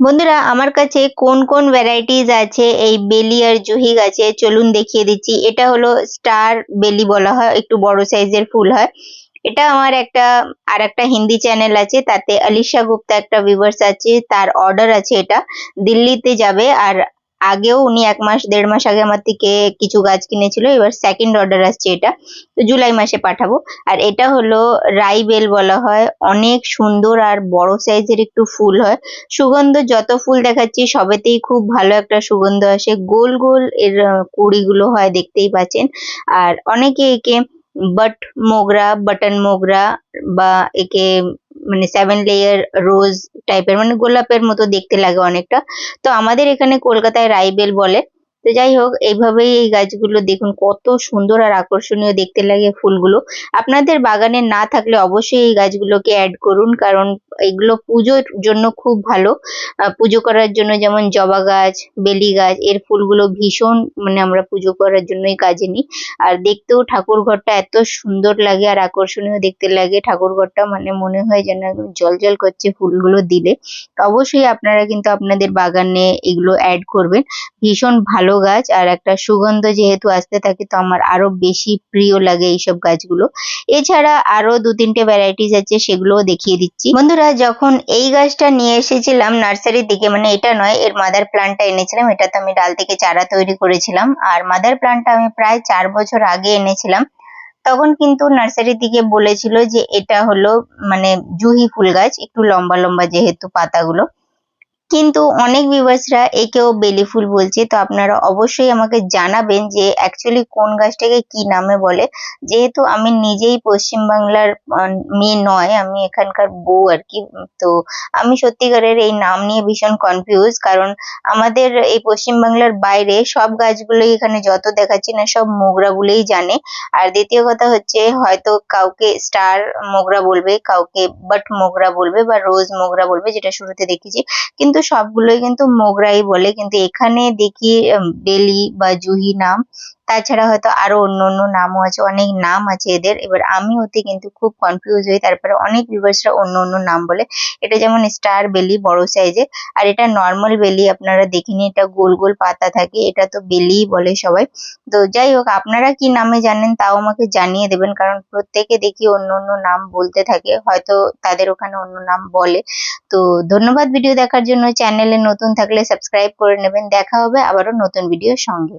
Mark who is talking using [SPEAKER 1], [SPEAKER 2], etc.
[SPEAKER 1] বন্ধুরা, আমার কাছে কোন কোন ভ্যারাইটিস আছে? এই বেলি আর জুহি গাছে চলুন দেখিয়ে দিচ্ছি। এটা হলো স্টার বেলি বলা হয়, একটু বড় সাইজের ফুল হয়। এটা আমার একটা আর একটা হিন্দি চ্যানেল আছে, তাতে আলিশা গুপ্তা একটা ভিউয়ার্স আছে, তার অর্ডার আছে এটা। দিল্লিতে যাবে আর আগেও উনি এক মাস, দেড় মাস আগে আমার থেকে কিছু গাছ কিনেছিল, এবার সেকেন্ড অর্ডার আসছে এটা। তো জুলাই মাসে পাঠাবো। আর এটা হলো রাই বেল বলা হয়। অনেক সুন্দর আর বড় সাইজের একটু ফুল হয়। সুগন্ধ যত ফুল দেখাচ্ছি, সবেতেই খুব ভালো একটা সুগন্ধ আসে। গোল গোল এর কুড়িগুলো হয়, দেখতেই পাচ্ছেন। আর অনেকে একে বট মোগরা বাটন মোগরা বা একে মানে সেভেন লেয়ার রোজ টাইপের মানে গোলাপের মতো দেখতে লাগে অনেকটা। তো আমাদের এখানে কলকাতায় রাইবেল বলে। তো যাই হোক, এইভাবেই এই গাছগুলো দেখুন, কত সুন্দর আর আকর্ষণীয় দেখতে লাগে ফুলগুলো। আপনাদের বাগানে না থাকলে অবশ্যই এই গাছগুলোকে অ্যাড করুন, কারণ এগুলো পুজোর জন্য খুব ভালো। পুজো করার জন্য যেমন জবা গাছ, বেলি গাছ, এর ফুলগুলো ভীষণ মানে আমরা পুজো করার জন্যই কাজে নিই। আর দেখতেও ঠাকুর ঘরটা এত সুন্দর লাগে আর আকর্ষণীয় দেখতে লাগে। ঠাকুর ঘরটা মানে মনে হয় যেন জল জল করছে ফুলগুলো দিলে। অবশ্যই আপনারা কিন্তু আপনাদের বাগানে এগুলো অ্যাড করবেন। ভীষণ ভালো গাছ আর একটা সুগন্ধ যেহেতু আসতে থাকে, তো আমার আরও বেশি প্রিয় লাগে এইসব গাছগুলো। এছাড়া আরও দু তিনটে ভ্যারাইটিস আছে, সেগুলোও দেখিয়ে দিচ্ছি। বন্ধুরা, যখন এই গাছটা নিয়ে এসেছিলাম নার্সারির দিকে মানে এটা নয়, এর মাদার প্লান্টটা এনেছিলাম, এটা তো আমি ডাল থেকে চারা তৈরি করেছিলাম। আর মাদার প্লান্টটা আমি প্রায় চার বছর আগে এনেছিলাম। তখন কিন্তু নার্সারি থেকে বলেছিল যে এটা হলো মানে জুহি ফুল গাছ, একটু লম্বা লম্বা যেহেতু পাতাগুলো। কিন্তু অনেক ভিউয়ার্সরা একেও বেলি ফুল বলছে। তো আপনারা অবশ্যই আমাকে জানাবেন যে অ্যাকচুয়ালি কোন গাছটাকে কি নামে বলে। যেহেতু আমি নিজেই পশ্চিমবাংলার মেয়ে নয়, আমি এখানকার বউ আর কি। তো আমি সত্যিকারের এই নাম নিয়ে ভীষণ কনফিউজ কারণ আমাদের এই পশ্চিমবাংলার বাইরে সব গাছগুলোই এখানে যত দেখাচ্ছি না সব মোগরা বলেই জানে। আর দ্বিতীয় কথা হচ্ছে, হয়তো কাউকে স্টার মোগরা বলবে, কাউকে বাট মোগরা বলবে বা রোজ মোগরা বলবে, যেটা শুরুতে দেখেছি। কিন্তু কিন্তু সবগুলোই কিন্তু মোগরাই বলে। কিন্তু এখানে দেখি বেলি বা জুহি নাম। তাছাড়া হয়তো আরও অন্য অন্য নামও আছে, অনেক নাম আছে এদের। এবার আমি ওতে কিন্তু খুব কনফিউজ হই, তারপরে অনেক ভিউয়ার্সরা অন্য অন্য নাম বলে। এটা যেমন স্টার বেলি বড় সাইজের আর এটা নর্মাল বেলি আপনারা দেখিনি এটা গোল গোল পাতা থাকে, এটা তো বেলি বলে সবাই। তো যাই হোক, আপনারা কি নামে জানেন তাও আমাকে জানিয়ে দেবেন, কারণ প্রত্যেকে দেখি অন্য অন্য নাম বলতে থাকে, হয়তো তাদের ওখানে অন্য নাম বলে। তো ধন্যবাদ ভিডিও দেখার জন্য। চ্যানেলে নতুন থাকলে সাবস্ক্রাইব করে নেবেন। দেখা হবে আবারও নতুন ভিডিওর সঙ্গে।